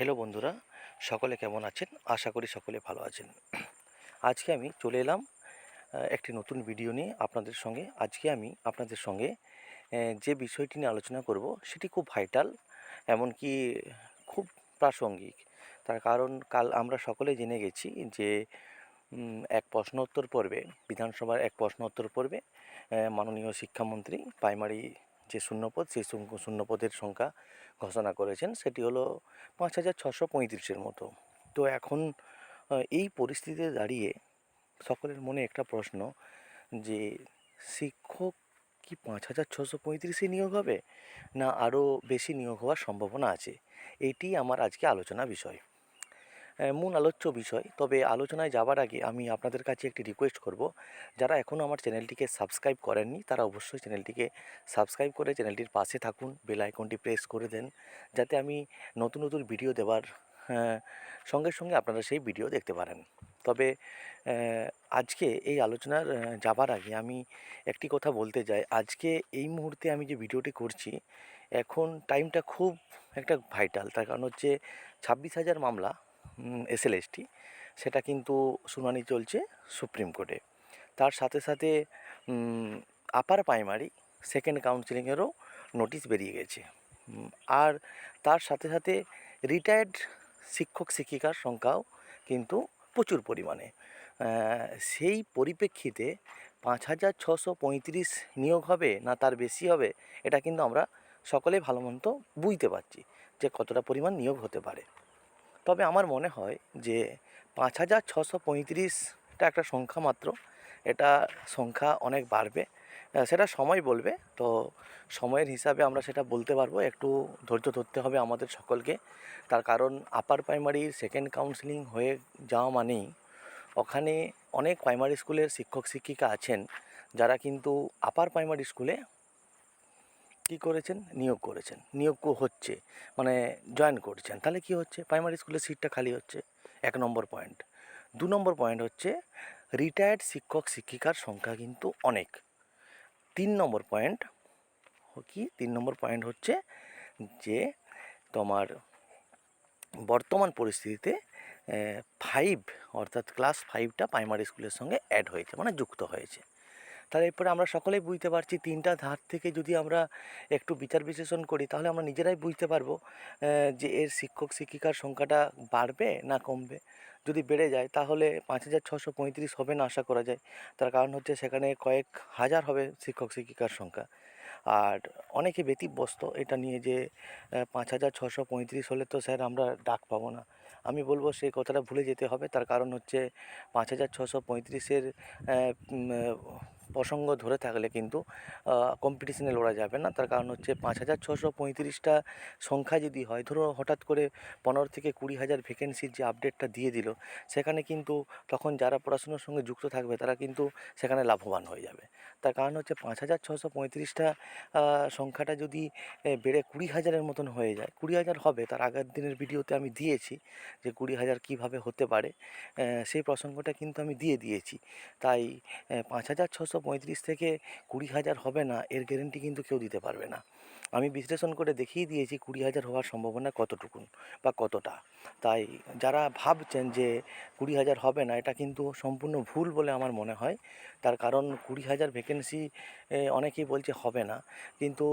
Hello বন্ধুরা, সকলে কেমন আছেন? আশা করি সকলে ভালো আছেন। আজকে আমি চলে এলাম একটি নতুন ভিডিও নিয়ে আপনাদের সঙ্গে। আজকে আমি আপনাদের সঙ্গে যে বিষয়টি নিয়ে আলোচনা করব সেটি খুব ভাইটাল এমনকি খুব প্রাসঙ্গিক। তার কারণ, কাল আমরা সকলে জেনে গেছি যে এক প্রশ্নোত্তর পর্বে, বিধানসভার এক প্রশ্নোত্তর পর্বে মাননীয় শিক্ষামন্ত্রী প্রাইমারি যে শূন্যপদ, সেই শূন্যপদের সংখ্যা ঘোষণা করেছেন, সেটি হলো পাঁচ হাজার ছশো পঁয়ত্রিশের মতো। তো এখন এই পরিস্থিতিতে দাঁড়িয়ে সকলের মনে একটা প্রশ্ন যে, শিক্ষক কি পাঁচ হাজার ছশো পঁয়ত্রিশে নিয়োগ হবে? না আরও বেশি নিয়োগ হওয়ার সম্ভাবনা আছে? এটি আমার আজকে আলোচনা বিষয়। মূল আলোচ্য বিষয়। তবে আলোচনায় যাবার আগে আমি আপনাদের কাছে একটি রিকোয়েস্ট করব। যারা এখনও আমার চ্যানেলটিকে সাবস্ক্রাইব করেননি, তারা অবশ্যই চ্যানেলটিকে সাবস্ক্রাইব করে চ্যানেলটির পাশে থাকুন বেল আইকনটি প্রেস করে দেন, যাতে আমি নতুন নতুন ভিডিও দেওয়ার সঙ্গে সঙ্গে আপনারা সেই ভিডিও দেখতে পারেন। তবে আজকে এই আলোচনার যাবার আগে আমি একটি কথা বলতে চাই। আজকে এই মুহূর্তে আমি যে ভিডিওটি করছি, এখন টাইমটা খুব একটা ভাইটাল তার কারণ হচ্ছে ছাব্বিশ হাজার মামলা এসএলএসটি সেটা কিন্তু শুনানি চলছে সুপ্রিম কোর্টে। তার সাথে সাথে আপার প্রাইমারি সেকেন্ড কাউন্সিলিংয়েরও নোটিশ বেরিয়ে গেছে। আর তার সাথে সাথে রিটায়ার্ড শিক্ষক শিক্ষিকার সংখ্যাও কিন্তু প্রচুর পরিমাণে। সেই পরিপ্রেক্ষিতে পাঁচ হাজার ছশো পঁয়ত্রিশ নিয়োগ হবে না তার বেশি হবে, এটা কিন্তু আমরা সকলে ভালো মন্দ বুঝতে পারছি যে কতটা পরিমাণ নিয়োগ হতে পারে। তবে আমার মনে হয় যে পাঁচ হাজার ছশো পঁয়ত্রিশটা একটা সংখ্যা মাত্র, এটা সংখ্যা অনেক বাড়বে। সেটা সময় বলবে, তো সময়ের হিসাবে আমরা সেটা বলতে পারব। একটু ধৈর্য ধরতে হবে আমাদের সকলকে। তার কারণ আপার প্রাইমারি সেকেন্ড কাউন্সিলিং হয়ে যাওয়া মানেই ওখানে অনেক প্রাইমারি স্কুলের শিক্ষক শিক্ষিকা আছেন, যারা কিন্তু আপার প্রাইমারি স্কুলে কী করেছেন? নিয়োগ করেছেন। নিয়োগ হচ্ছে মানে জয়েন করছেন। তাহলে কি হচ্ছে? প্রাইমারি স্কুলের সিটটা খালি হচ্ছে, এক নম্বর পয়েন্ট দু নম্বর পয়েন্ট হচ্ছে রিটায়ার্ড শিক্ষক শিক্ষিকার সংখ্যা কিন্তু অনেক। তিন নম্বর পয়েন্ট কি? তিন নম্বর পয়েন্ট হচ্ছে যে, তোমার বর্তমান পরিস্থিতিতে ফাইভ অর্থাৎ ক্লাস ফাইভটা প্রাইমারি স্কুলের সঙ্গে অ্যাড হয়েছে মানে যুক্ত হয়েছে। তাহলে এরপরে আমরা সকলেই বুঝতে পারছি তিনটা ধার থেকে যদি আমরা একটু বিচার বিশ্লেষণ করি, তাহলে আমরা নিজেরাই বুঝতে পারব যে এর শিক্ষক শিক্ষিকার সংখ্যাটা বাড়বে না কমবে। যদি বেড়ে যায়, তাহলে পাঁচ হাজার ছশো পঁয়ত্রিশ হবে না আশা করা যায়। তার কারণ হচ্ছে সেখানে কয়েক হাজার হবে শিক্ষক শিক্ষিকার সংখ্যা। আর অনেকে ব্যতিব্যস্ত এটা নিয়ে যে পাঁচ হাজার ছশো পঁয়ত্রিশ হলে তো স্যার আমরা ডাক পাবো না। আমি বলব সেই কথাটা ভুলে যেতে হবে। তার কারণ হচ্ছে পাঁচ হাজার ছশো পঁয়ত্রিশের প্রসঙ্গ ধরে থাকলে কিন্তু কম্পিটিশনে লড়া যাবে না। তার কারণ হচ্ছে পাঁচ হাজার ছশো পঁয়ত্রিশটা সংখ্যা যদি হয়, ধরো হঠাৎ করে পনেরো থেকে কুড়ি হাজার ভ্যাকেন্সির যে আপডেটটা দিয়ে দিল, সেখানে কিন্তু তখন যারা পড়াশুনোর সঙ্গে যুক্ত থাকবে, তারা কিন্তু সেখানে লাভবান হয়ে যাবে। তার কারণ হচ্ছে পাঁচ হাজার ছশো পঁয়ত্রিশটা সংখ্যাটা যদি বেড়ে কুড়ি হাজারের মতন হয়ে যায়, কুড়ি হাজার হবে, তার আগের দিনের ভিডিওতে আমি দিয়েছি যে কুড়ি হাজার কীভাবে হতে পারে সেই প্রসঙ্গটা কিন্তু আমি দিয়ে দিয়েছি। তাই পাঁচ হাজার ছশো পঁয়ত্রিশ থেকে কুড়ি হাজার হবে না, এর গ্যারেন্টি কিন্তু কেউ দিতে পারবে না। আমি বিশ্লেষণ করে দেখিয়ে দিয়েছি কুড়ি হাজার হওয়ার সম্ভাবনা কতটুকুন বা কতটা। তাই যারা ভাবছেন যে কুড়ি হাজার হবে না, এটা কিন্তু সম্পূর্ণ ভুল বলে আমার মনে হয়। তার কারণ কুড়ি হাজার ভ্যাকেন্সি অনেকেই বলছে হবে না। কিন্তু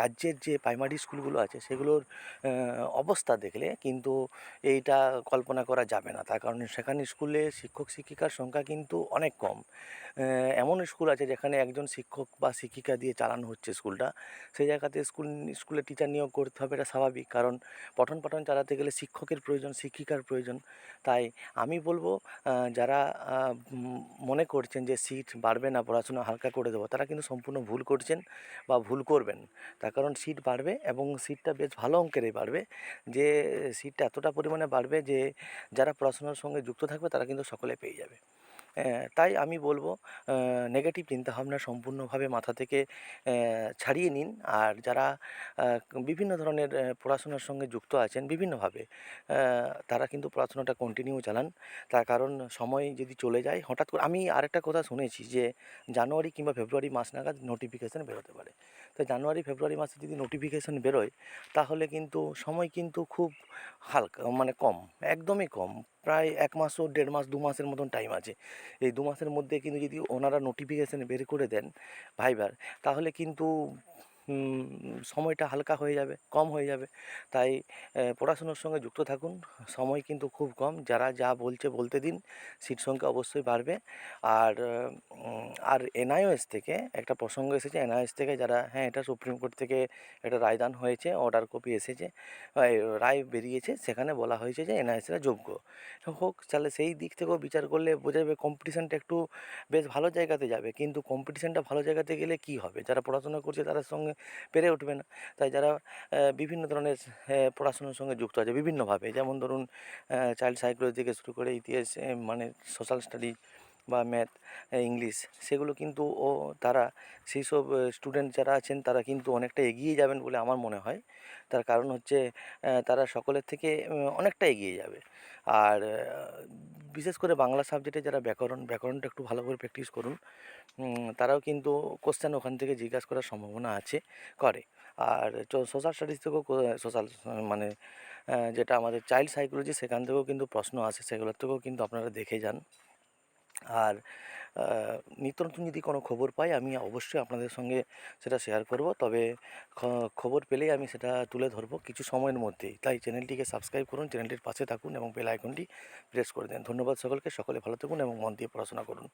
রাজ্যের যে প্রাইমারি স্কুলগুলো আছে, সেগুলোর অবস্থা দেখলে কিন্তু এইটা কল্পনা করা যাবে না। তার কারণ সেখানে স্কুলে শিক্ষক শিক্ষিকার সংখ্যা কিন্তু অনেক কম। এমন স্কুল আছে যেখানে একজন শিক্ষক বা শিক্ষিকা দিয়ে চালানো হচ্ছে স্কুলটা। সেই জায়গাতে স্কুল, স্কুলে টিচার নিয়োগ করতে হবে, এটা স্বাভাবিক। কারণ পঠন পাঠন চালাতে গেলে শিক্ষকের প্রয়োজন, শিক্ষিকার প্রয়োজন। তাই আমি বলব যারা মনে করছেন যে সিট বাড়বে না, পড়াশোনা হালকা করে দেবো, তারা কিন্তু সম্পূর্ণ ভুল করছেন বা ভুল করবেন। তার কারণ সিট বাড়বে এবং সিটটা বেশ ভালো অঙ্কেরই বাড়বে। যে সিটটা এতটা পরিমাণে বাড়বে যে, যারা পড়াশোনার সঙ্গে যুক্ত থাকবে, তারা কিন্তু সকলে পেয়ে যাবে। তাই আমি বলব নেগেটিভ চিন্তাভাবনা সম্পূর্ণভাবে মাথা থেকে ছাড়িয়ে নিন। আর যারা বিভিন্ন ধরনের পড়াশোনার সঙ্গে যুক্ত আছেন বিভিন্নভাবে তারা কিন্তু পড়াশোনাটা কন্টিনিউ চালান। তার কারণ সময় যদি চলে যায়, হঠাৎ করে, আমি আরেকটা কথা শুনেছি যে, জানুয়ারি কিংবা ফেব্রুয়ারি মাস নাগাদ নোটিফিকেশান বেরোতে পারে। তো তো জানুয়ারি, ফেব্রুয়ারি মাসে যদি নোটিফিকেশান বেরোয়, তাহলে কিন্তু সময় কিন্তু খুব হালকা মানে কম, একদমই কম। প্রায় এক মাসও দেড় মাস, দু মাসের মতন টাইম আছে। এই দু মাসের মধ্যে কিন্তু যদি ওনারা নোটিফিকেশান বের করে দেন, ভাইবার, তাহলে কিন্তু সময়টা হালকা হয়ে যাবে, কম হয়ে যাবে। তাই পড়াশুনোর সঙ্গে যুক্ত থাকুন, সময় কিন্তু খুব কম। যারা যা বলছে বলতে দিন, সিট সংখ্যা অবশ্যই বাড়বে। আর আর এনআইওএস থেকে একটা প্রসঙ্গ এসেছে, এনআইওএস থেকে যারা হ্যাঁ এটা সুপ্রিম কোর্ট থেকে একটা রায়দান হয়েছে, অর্ডার কপি এসেছে রায় বেরিয়েছে, সেখানে বলা হয়েছে যে এনআইএসরা যোগ্য। হোক, তাহলে সেই দিক থেকেও বিচার করলে বোঝা যাবে কম্পিটিশানটা একটু বেশ ভালো জায়গাতে যাবে। কিন্তু কম্পিটিশানটা ভালো জায়গাতে গেলে কি হবে? যারা পড়াশোনা করছে, তাদের সঙ্গে পেরে উঠবে না। তাই যারা বিভিন্ন ধরনের পড়াশোনার সঙ্গে যুক্ত আছে বিভিন্নভাবে, যেমন ধরুন চাইল্ড সাইকোলজি থেকে শুরু করে ইতিহাস মানে সোশ্যাল স্টাডি বা ম্যাথ ইংলিশ সেগুলো কিন্তু ও, তারা সেই সব স্টুডেন্ট যারা আছেন, তারা কিন্তু অনেকটা এগিয়ে যাবেন বলে আমার মনে হয়। তার কারণ হচ্ছে তারা সকলের থেকে অনেকটা এগিয়ে যাবে। আর বিশেষ করে বাংলা সাবজেক্টে যারা ব্যাকরণ, ব্যাকরণটা একটু ভালো করে প্র্যাকটিস করুন তারাও কিন্তু কোশ্চেন ওখান থেকে জিজ্ঞাসা করার সম্ভাবনা আছে, করে। আর সোশ্যাল স্টাডিজ থেকেও সোশ্যাল মানে যেটা আমাদের চাইল্ড সাইকোলজি সেখান থেকেও কিন্তু প্রশ্ন আসে, সেগুলোর থেকেও কিন্তু আপনারা দেখে যান। আর নিত্য নতুন যদি কোনো খবর পাই, আমি অবশ্যই আপনাদের সঙ্গে সেটা শেয়ার করব। তবে খবর পেলেই আমি সেটা তুলে ধরবো কিছু সময়ের মধ্যেই। তাই চ্যানেলটিকে সাবস্ক্রাইব করুন চ্যানেলটির পাশে থাকুন এবং বেল আইকনটি প্রেস করে দিন। ধন্যবাদ সকলকে। সকলে ভালো থাকুন এবং মন দিয়ে পড়াশোনা করুন।